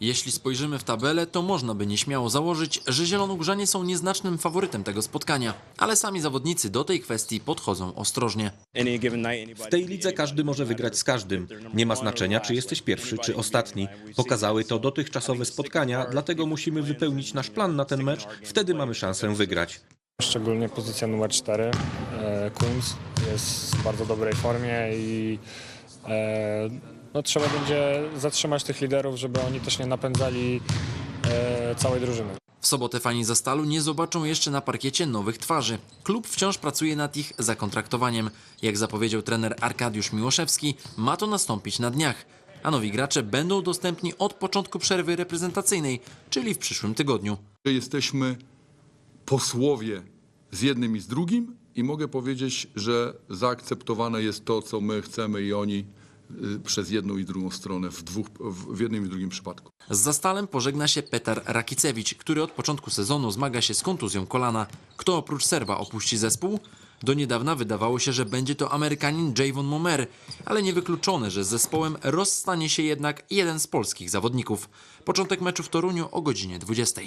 Jeśli spojrzymy w tabelę, to można by nieśmiało założyć, że Zielonogórzanie są nieznacznym faworytem tego spotkania, ale sami zawodnicy do tej kwestii podchodzą ostrożnie. W tej lidze każdy może wygrać z każdym. Nie ma znaczenia, czy jesteś pierwszy, czy ostatni. Pokazały to dotychczasowe spotkania, dlatego musimy wypełnić nasz plan na ten mecz, wtedy mamy szansę wygrać. Szczególnie pozycja numer 4, e, Kunz, jest w bardzo dobrej formie i e, no, trzeba będzie zatrzymać tych liderów, żeby oni też nie napędzali e, całej drużyny. W sobotę fani Zastalu nie zobaczą jeszcze na parkiecie nowych twarzy. Klub wciąż pracuje nad ich zakontraktowaniem. Jak zapowiedział trener Arkadiusz Miłoszewski, ma to nastąpić na dniach. A nowi gracze będą dostępni od początku przerwy reprezentacyjnej, czyli w przyszłym tygodniu. jesteśmy posłowie z jednym i z drugim i mogę powiedzieć, że zaakceptowane jest to, co my chcemy i oni przez jedną i drugą stronę w, dwóch, w jednym i drugim przypadku. Z Zastalem pożegna się Petar Rakicewicz, który od początku sezonu zmaga się z kontuzją kolana. Kto oprócz Serba opuści zespół? Do niedawna wydawało się, że będzie to Amerykanin Javon Momer, ale niewykluczone, że z zespołem rozstanie się jednak jeden z polskich zawodników. Początek meczu w Toruniu o godzinie 20.